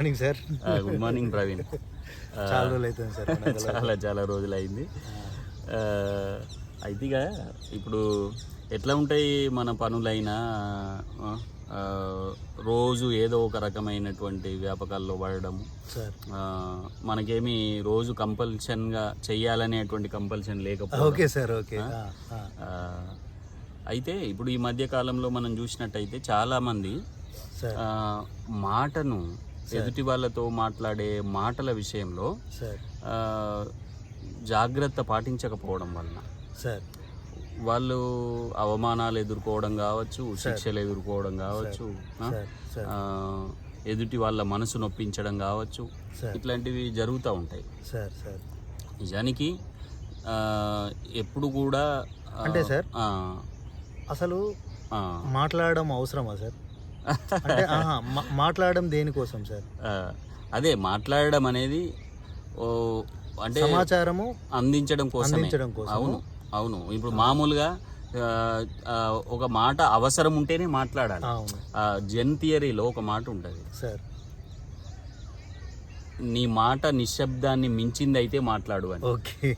Morning sir good morning Praveen చాలా రోజులు అవుతుంది సార్ చాలా చాలా రోజులు అయింది అయితే ఇక ఇప్పుడు ఎట్లా ఉంటాయి మన పనులైనా రోజు ఏదో ఒక రకమైనటువంటి వ్యాపకాల్లో పడడం మనకేమి రోజు కంపల్షన్గా చెయ్యాలనేటువంటి కంపల్షన్ లేకపోతే ఓకే సార్ ఓకే అయితే ఇప్పుడు ఈ మధ్య కాలంలో మనం చూసినట్టయితే చాలామంది మాటను ఎదుటి వాళ్ళతో మాట్లాడే మాటల విషయంలో జాగ్రత్త పాటించకపోవడం వలన సార్. వాళ్ళు అవమానాలు ఎదుర్కోవడం కావచ్చు శిక్షలు ఎదుర్కోవడం కావచ్చు ఎదుటి వాళ్ళ మనసు నొప్పించడం కావచ్చు ఇట్లాంటివి జరుగుతూ ఉంటాయి. Sir sir. నిజానికి ఎప్పుడు కూడా అంటే సార్? అసలు మాట్లాడడం అవసరమా సార్? అంటే మాట్లాడడం దేనికోసం సార్? అదే మాట్లాడడం అనేది ఓ, అంటే సమాచారము అందించడం కోసమే. అందించడం కోసం అవును అవును. ఇప్పుడు మామూలుగా ఒక మాట అవసరం ఉంటేనే మాట్లాడాలి. జెన్ థియరీలో ఒక మాట ఉంటుంది. సార్. నీ మాట నిశ్శబ్దాన్ని మించింది అయితే మాట్లాడు అని. ఓకే.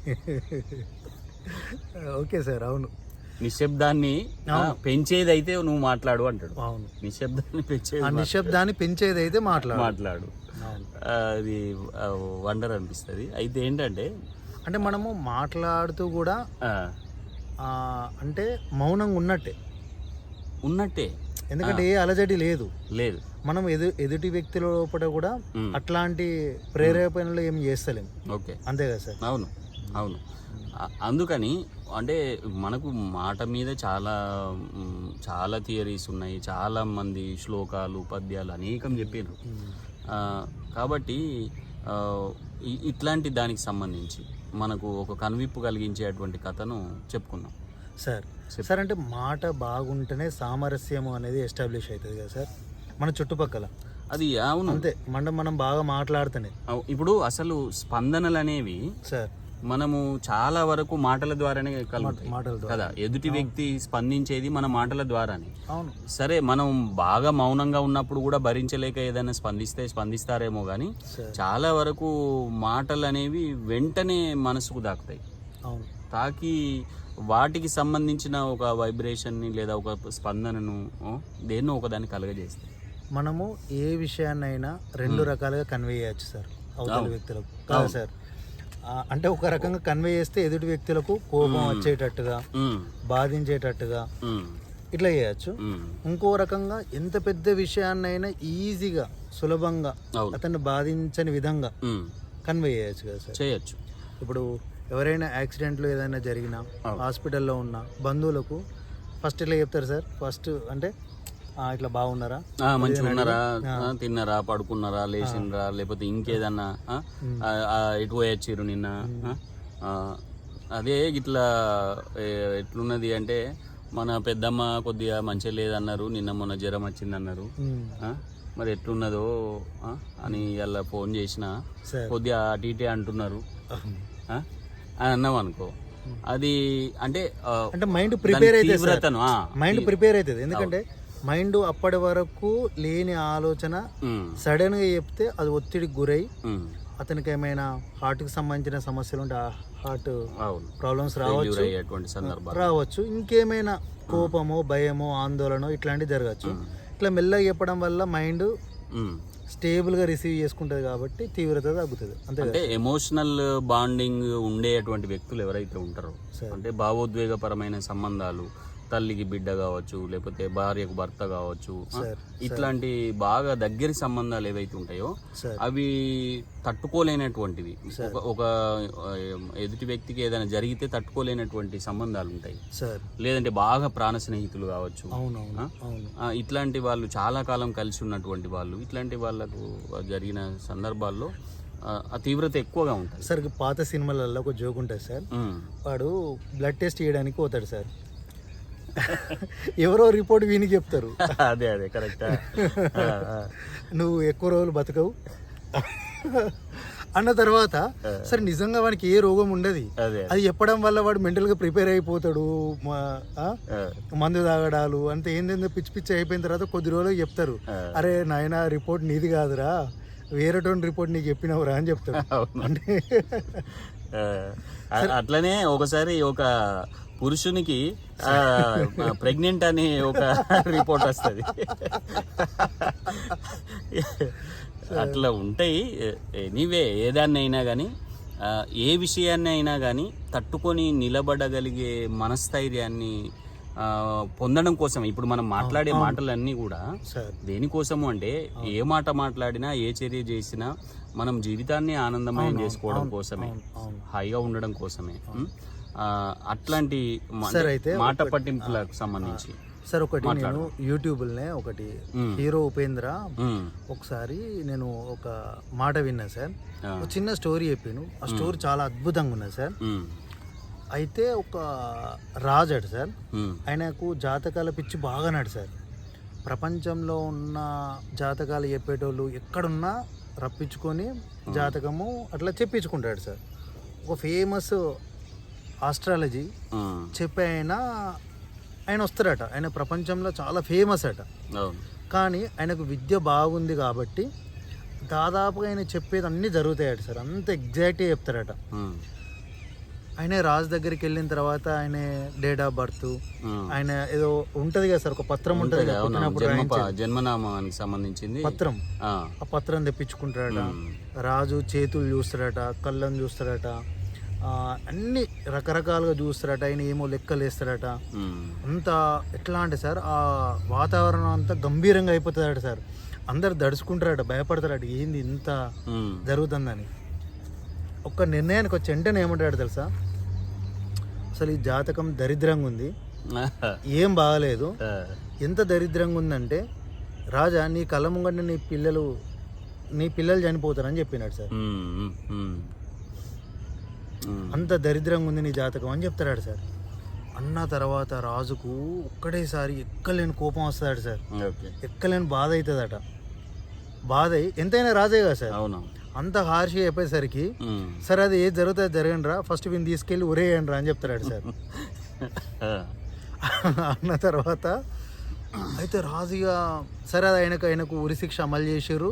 ఓకే సార్ అవును. నిశ్శబ్దాన్ని ఆ, పెంచేదైతే నువ్వు మాట్లాడు అంటాడు. అవును. నిశ్శబ్దాన్ని పెంచేది నిశ్శబ్దాన్ని పెంచేది అయితే మాట్లాడు. మాట్లాడు అది వండర్ అనిపిస్తుంది. అయితే ఏంటంటే అంటే మనము మాట్లాడుతూ కూడా అంటే మౌనంగా ఉన్నట్టే. ఉన్నట్టే. ఎందుకంటే ఏ అలజడి లేదు. లేదు. మనం ఎదు ఎదుటి వ్యక్తి లోపల కూడా అట్లాంటి ప్రేరేపణలు ఏం చేస్తలేం. ఓకే. అంతే కదా సార్? అవును. అవును. అందుకని అంటే మనకు మాట మీద చాలా చాలా థియరీస్ ఉన్నాయి. చాలా మంది శ్లోకాలు పద్యాలు అనేకం చెప్పారు కాబట్టి ఇట్లాంటి దానికి సంబంధించి మనకు ఒక కనువిప్పు కలిగించేటువంటి కథను చెప్పుకున్నాం సార్. సార్ అంటే మాట బాగుంటేనే సామరస్యము అనేది ఎస్టాబ్లిష్ అవుతుంది కదా సార్? మన చుట్టుపక్కల. అది అవును. అంతే మన మనం బాగా మాట్లాడుతూనే. అవు- ఇప్పుడు అసలు స్పందనలు అనేవి సార్. మనము చాలా వరకు మాటల ద్వారానే కలుగుతాయి. కదా? ఎదుటి వ్యక్తి స్పందించేది మన మాటల ద్వారానే. సరే మనం బాగా మౌనంగా ఉన్నప్పుడు కూడా భరించలేక ఏదైనా స్పందిస్తే స్పందిస్తారేమో కానీ చాలా వరకు మాటలు అనేవి వెంటనే మనసుకు దాకుతాయి తాకి వాటికి సంబంధించిన ఒక వైబ్రేషన్ని లేదా ఒక స్పందనను దేన్నో ఒకదాన్ని కలగజేస్తాయి. మనము ఏ విషయాన్నైనా రెండు రకాలుగా కన్వే చేయొచ్చు సార్. అవతల. వ్యక్తులకు. కాదు సార్. అంటే ఒక రకంగా కన్వే చేస్తే ఎదుటి వ్యక్తులకు కోపం వచ్చేటట్టుగా బాధించేటట్టుగా ఇట్లా చేయొచ్చు. ఇంకో రకంగా ఎంత పెద్ద విషయాన్నైనా ఈజీగా సులభంగా అతన్ని బాధించని విధంగా కన్వే చేయొచ్చు కదా సార్. చేయొచ్చు. ఇప్పుడు ఎవరైనా యాక్సిడెంట్లు ఏదైనా జరిగినా. హాస్పిటల్లో ఉన్న బంధువులకు ఫస్ట్ ఇట్లా చెప్తారు సార్? ఫస్ట్ అంటే "ఆ, ఇట్లా బాగున్నారా? మంచిగా ఉన్నారా? తిన్నారా? పడుకున్నారా? లేచిండ్రా? లేకపోతే ఇంకేదన్నా ఎటు పోయొచ్చిర్రు నిన్న? అదే ఇట్లా ఎట్లున్నది అంటే మన పెద్దమ్మ కొద్దిగా మంచిగా లేదన్నారు. నిన్న మొన్న జ్వరం వచ్చిందన్నారు. ఉమ్, ఆ? మరి ఎట్లున్నదో? అని ఇలా ఫోన్ చేసిన. కొద్దిగా అటు ఇటే అంటున్నారు? అని అన్నాం అనుకో. అది అంటే అంటే మైండ్ ప్రిపేర్ అయితే మైండ్ ప్రిపేర్ అవుతుంది. ఎందుకంటే మైండ్ అప్పటి వరకు లేని ఆలోచన సడన్గా చెప్తే అది ఒత్తిడికి గురై అతనికి ఏమైనా హార్ట్కి సంబంధించిన సమస్యలు ఉంటే హార్ట్ ప్రాబ్లమ్స్ రావచ్చు. రావచ్చు. ఇంకేమైనా కోపమో భయమో ఆందోళన ఇట్లాంటివి జరగచ్చు. ఇట్లా మెల్లగా చెప్పడం వల్ల మైండ్ ఉమ్. స్టేబుల్గా రిసీవ్ చేసుకుంటుంది కాబట్టి తీవ్రత తగ్గుతుంది. అంటే ఎమోషనల్ బాండింగ్ ఉండేటువంటి వ్యక్తులు ఎవరైతే ఉంటారో. అంటే భావోద్వేగపరమైన సంబంధాలు తల్లికి బిడ్డ కావచ్చు లేకపోతే భార్యకు భర్త కావచ్చు ఇట్లాంటి బాగా దగ్గరి సంబంధాలు ఏవైతే ఉంటాయో అవి తట్టుకోలేనటువంటివి. ఒక ఎదుటి వ్యక్తికి ఏదైనా జరిగితే తట్టుకోలేనటువంటి సంబంధాలు ఉంటాయి. సార్. లేదంటే బాగా ప్రాణ స్నేహితులు కావచ్చు ఇట్లాంటి వాళ్ళు చాలా కాలం కలిసి ఉన్నటువంటి వాళ్ళు ఇట్లాంటి వాళ్ళకు జరిగిన సందర్భాల్లో ఆ, తీవ్రత ఎక్కువగా ఉంటుంది. సార్ పాత సినిమాలలో ఒక జోక్ ఉంటుంది సార్. వాడు బ్లడ్ టెస్ట్ చేయడానికి పోతాడు సార్. ఎవరో రిపోర్ట్ విని చెప్తారు. అదే అదే కరెక్ట్. నువ్వు ఎక్కువ రోజులు బతకవు. అన్న తర్వాత సరే నిజంగా వానికి ఏ రోగం ఉండదు అదే చెప్పడం వల్ల వాడు మెంటల్గా ప్రిపేర్ అయిపోతాడు మందు తాగడాలు అంతే ఏందేందో పిచ్చి పిచ్చి అయిపోయిన తర్వాత కొద్ది రోజులు చెప్తారు. అరే నాయన రిపోర్ట్ నీది కాదురా. వేరేటోని రిపోర్ట్ నీకు చెప్పినవరా అని చెప్తాడు. అంటే అట్లనే ఒకసారి ఒక పురుషునికి ప్రెగ్నెంట్ అనే ఒక రిపోర్ట్ వస్తుంది. అట్లా ఉంటాయి. ఎనీవే ఏదాన్ని అయినా కానీ ఏ విషయాన్ని అయినా కానీ తట్టుకొని నిలబడగలిగే మనస్థైర్యాన్ని పొందడం కోసం ఇప్పుడు మనం మాట్లాడే మాటలన్నీ కూడా దేనికోసము అంటే ఏ మాట మాట్లాడినా ఏ చర్య చేసినా మనం జీవితాన్ని ఆనందమయం చేసుకోవడం కోసమే. హాయిగా ఉండడం కోసమే. అట్లాంటి మ- సరే, అయితే మాట పట్టింపులకు సంబంధించి సార్ ఒకటి నేను యూట్యూబ్లోనే ఒకటి. హీరో ఉపేంద్ర. ఒకసారి నేను ఒక మాట విన్నా సార్. ఒక చిన్న స్టోరీ చెప్పాను. ఆ స్టోరీ చాలా అద్భుతంగా ఉన్నది సార్. అయితే ఒక రాజాడు సార్. ఆయనకు జాతకాల పిచ్చి బాగా నాడు సార్. ప్రపంచంలో ఉన్న జాతకాలు చెప్పేటోళ్ళు ఎక్కడున్నా రప్పించుకొని జాతకము అట్లా చెప్పించుకుంటాడు సార్. ఒక ఫేమస్ ఆస్ట్రాలజీ. చెప్పే ఆయన ఆయన వస్తారట ఆయన ప్రపంచంలో చాలా ఫేమస్ అట. కానీ ఆయనకు విద్య బాగుంది కాబట్టి దాదాపుగా ఆయన చెప్పేది అన్నీ జరుగుతాయట సార్. అంత ఎగ్జాక్ట్గా చెప్తారట. ఆయన రాజు దగ్గరికి వెళ్ళిన తర్వాత ఆయన డేట్ ఆఫ్ బర్త్. ఆయన ఏదో ఉంటది కదా సార్ ఒక పత్రం ఉంటది. జన్మనామానికి సంబంధించింది పత్రం ఆ. పత్రం తెప్పించుకుంటాడట. రాజు చేతులు చూస్తాడట కళ్ళను చూస్తాడట ఆ, అన్ని రకరకాలుగా చూస్తాడట ఆయన ఏమో లెక్కలు వేస్తాడట ఉం. అంత ఎట్లా అంటే సార్ ఆ వాతావరణం అంతా గంభీరంగా అయిపోతుందట సార్ అందరు దడుచుకుంటారట భయపడతారట ఏంది ఇంత. జరుగుతుందని ఒక్క నిర్ణయానికి వచ్చి వెంటనే ఏమంటాడు తెలుసా? అసలు ఈ జాతకం దరిద్రంగా ఉంది. ఏం బాగలేదు. ఎంత దరిద్రంగా ఉందంటే రాజా నీ కళ్ళ ముంగట నీ పిల్లలు నీ పిల్లలు చనిపోతారని చెప్పినాడు సార్. అంత దరిద్రంగా ఉంది నీ జాతకం అని చెప్తాడు సార్. అన్న తర్వాత రాజుకు ఒక్కడేసారి ఎక్కలేని కోపం వస్తాడు సార్. ఎక్కలేని బాధ అవుతుందట బాధ అయి ఎంతైనా రాజే కదా సార్. అవును అంత హార్షి అయిపోయేసరికి. సరే అది ఏది జరుగుతుంది జరగండి రా ఫస్ట్ వీని తీసుకెళ్ళి ఉరేయండి రా అని చెప్తాడు సార్. అన్న తర్వాత అయితే రాజుగా సరే అది ఆయనకు ఆయనకు ఉరి శిక్ష అమలు చేసారు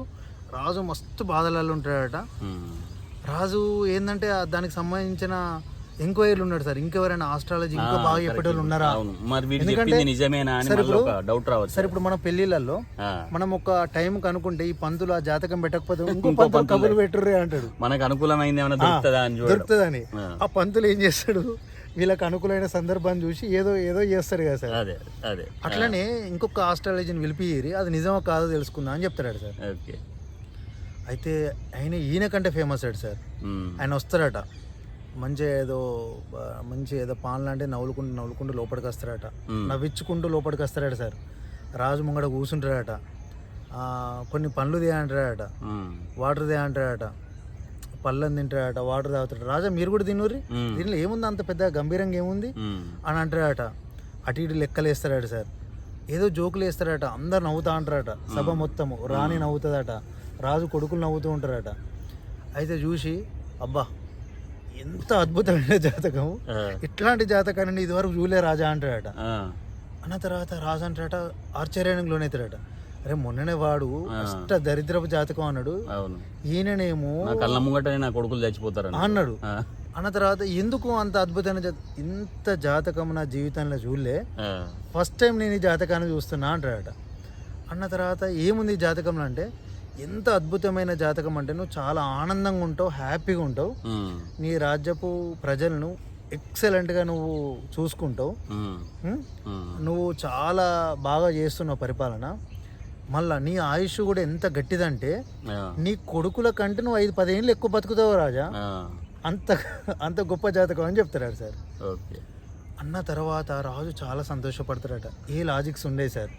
రాజు మస్తు బాధలలో ఉంటాడట. రాజు ఏంటంటే దానికి సంబంధించిన ఎంక్వైరీలు ఉన్నాడు సార్. ఇంకెవరైనా ఆస్ట్రాలజీ ఇంకా బాగా. చెప్పేటోళ్ళు ఉన్నారా? మరి వీడు ఎందుకంటే- చెప్పింది నిజమేనా అని సరే మళ్ళీ ఇప్పుడు- ఒక డౌట్ రావచ్చు సరే ఇప్పుడు మన పెళ్ళిళ్ళల్లో ఆ. మనం ఒక టైం కనుక్కుంటే ఈ పంతులు ఆ జాతకం పెట్టకపోతే ఇంకో పంతులు కబులు పెట్టుర్రే అంటాడు. మనకు అనుకూలమైంది ఏమైనా దొరుకుతుందా అని చూడడం. దొరుకుతుందని. ఆ. పంతులు ఏం చేస్తాడు? వీళ్ళకి అనుకూలమైన సందర్భాన్ని చూసి ఏదో ఏదో చేస్తాడు కదా సార్. అదే అదే. అట్లనే ఇంకొక ఆస్ట్రాలజీని పిలిపియ్యి అది నిజమో కాదో తెలుసుకుందా అని చెప్తాడు సార్. ఓకే. అయితే ఆయన ఈయన కంటే ఫేమస్ అయ్యాడు సార్. ఆయన వస్తారట మంచిగా ఏదో మంచి ఏదో పాన్ లాంటి నవ్వులుకుంటూ నవ్వులుకుంటూ లోపలికి వస్తారట. నవ్వించుకుంటూ లోపలికి వస్తారట సార్. రాజు ముంగడ కూర్చుంటారట కొన్ని పండ్లు అంటారట ఉమ్. వాటర్ దే అంటారట పళ్ళని తింటారట వాటర్ తాగుతారట రాజా మీరు కూడా తినుర్రి. దీనిలో ఏముంది? అంత పెద్ద గంభీరంగా ఏముంది. అని అంటారట అటు ఇటు లెక్కలు వేస్తారట సార్. ఏదో జోకులు వేస్తారట. అందరు నవ్వుతా అంటారట. సభ మొత్తము. రాణి నవ్వుతుందట. రాజు కొడుకులు నవ్వుతూ ఉంటారట. అయితే చూసి అబ్బా ఎంత అద్భుతమైన జాతకం. ఇట్లాంటి జాతకాన్ని నేను ఇదివరకు చూలే రాజా అంటాడట. అన్న తర్వాత రాజు అంటాడట ఆశ్చర్యానికి లోనవుతాడట అరే మొన్ననే వాడు. అష్ట దరిద్రపు జాతకం అన్నాడు ఈయననేమో నా కళ్ళ ముంగటనే నా కొడుకులు చచ్చిపోతారని అన్నాడు. అన్న తర్వాత ఎందుకు అంత అద్భుతమైన ఇంత జాతకం నా జీవితంలో చూడలే. ఫస్ట్ టైం నేను ఈ జాతకాన్ని చూస్తున్నా అంటాడట అన్న తర్వాత ఏముంది ఈ జాతకంలో అంటే ఎంత అద్భుతమైన జాతకం అంటే నువ్వు చాలా ఆనందంగా ఉంటావు హ్యాపీగా ఉంటావు. నీ రాజ్యపు ప్రజలను ఎక్సలెంట్గా నువ్వు చూసుకుంటావు. నువ్వు చాలా బాగా చేస్తున్నావు పరిపాలన. మళ్ళా నీ ఆయుష్ కూడా ఎంత గట్టిదంటే. నీ కొడుకుల కంటే నువ్వు ఐదు పదేళ్ళు ఎక్కువ బతుకుతావు రాజా. అంత అంత గొప్ప జాతకం అని చెప్తాడు సార్. ఓకే. అన్న తర్వాత రాజు చాలా సంతోషపడతాడట. ఏ లాజిక్స్ ఉండే సార్?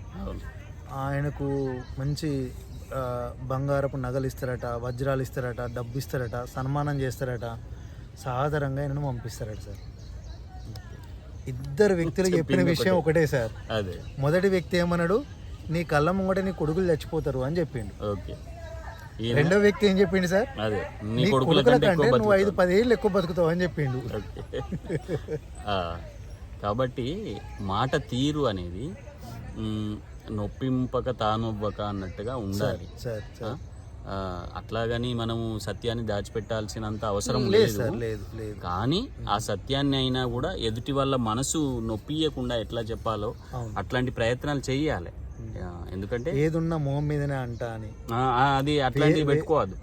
ఆయనకు మంచి బంగారపు నగలు ఇస్తారట వజ్రాలు ఇస్తారట డబ్బు ఇస్తారట సన్మానం చేస్తారట సాధారణంగా ఆయనను పంపిస్తారట సార్. ఇద్దరు వ్యక్తులు చెప్పిన విషయం ఒకటే. సార్. అదే. మొదటి వ్యక్తి ఏమన్నాడు? నీ కళ్ళ ముంగట నీ కొడుకులు చచ్చిపోతారు అని చెప్పిండు. ఓకే. రెండో వ్యక్తి ఏం చెప్పిండు సార్? అదే. నీ కొడుకుల కంటే నువ్వు ఐదు. పదేళ్ళు ఎక్కువ బతుకుతావు అని చెప్పిండు. కాబట్టి మాట తీరు అనేది నొప్పింపక తానొవ్వక అన్నట్టుగా ఉండాలి. అట్లాగని మనము సత్యాన్ని దాచిపెట్టాల్సినంత అవసరం లేదు కానీ ఆ సత్యాన్ని అయినా కూడా ఎదుటి వాళ్ళ మనసు నొప్పియకుండా ఎట్లా చెప్పాలో. అట్లాంటి ప్రయత్నాలు చేయాలి ఎందుకంటే ఏదున్నా మొహం మీదనే అంట అని. అది అట్లాంటివి పెట్టుకోవద్దు.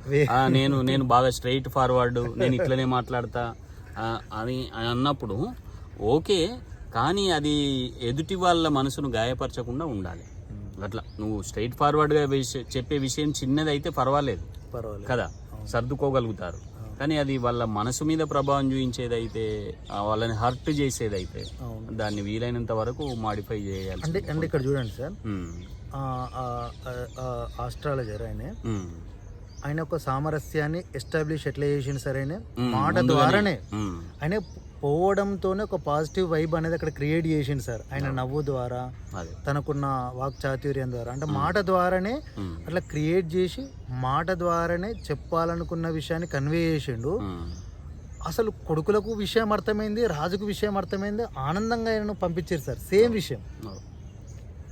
నేను నేను బాగా స్ట్రైట్ ఫార్వర్డ్ నేను ఇట్లనే మాట్లాడతా అని అన్నప్పుడు ఓకే కానీ అది ఎదుటి వాళ్ళ మనసును గాయపరచకుండా ఉండాలి. అట్లా. నువ్వు స్ట్రైట్ ఫార్వర్డ్గా చెప్పే విషయం చిన్నదైతే పర్వాలేదు. పర్వాలేదు. కదా? సర్దుకోగలుగుతారు. కానీ అది వాళ్ళ మనసు మీద ప్రభావం చూపించేదైతే వాళ్ళని హర్ట్ చేసేదైతే దాన్ని వీలైనంత వరకు మాడిఫై చేయాలి అంటే అంటే ఇక్కడ చూడండి సార్. ఆస్ట్రాలజర్ ఆయన ఆయన ఒక సామరస్యాన్ని ఎస్టాబ్లిష్ ఎట్లా చేసిండు సార్ ఆయన? మాట. ద్వారానే ఆయన పోవడంతోనే ఒక పాజిటివ్ వైబ్ అనేది అక్కడ క్రియేట్ చేసిండు సార్. ఆయన నవ్వు ద్వారా అదే. తనకున్న వాక్ చాతుర్యం ద్వారా. అంటే మాట ద్వారానే అట్లా క్రియేట్ చేసి మాట ద్వారానే చెప్పాలనుకున్న విషయాన్ని కన్వే చేసిండు. అసలు కొడుకులకు విషయం అర్థమైంది రాజుకు విషయం అర్థమైంది ఆనందంగా ఆయనను పంపించారు సార్. సేమ్ విషయం.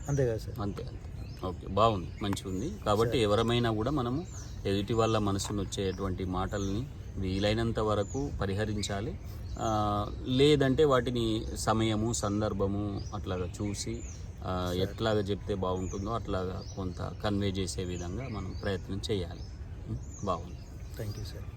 అంతే కదా సార్? అంతే అంతే. ఓకే బాగుంది మంచిగా ఉంది. కాబట్టి ఎవరమైనా కూడా మనము ఎదుటి వాళ్ళ మనసును వచ్చేటువంటి మాటల్ని వీలైనంత వరకు పరిహరించాలి. లేదంటే వాటిని సమయము సందర్భము అట్లాగా చూసి ఎట్లాగ ఎట్లాగా చెప్తే బాగుంటుందో అట్లాగా కొంత కన్వే చేసే విధంగా మనం ప్రయత్నం చేయాలి. బాగుంది. Thank you sir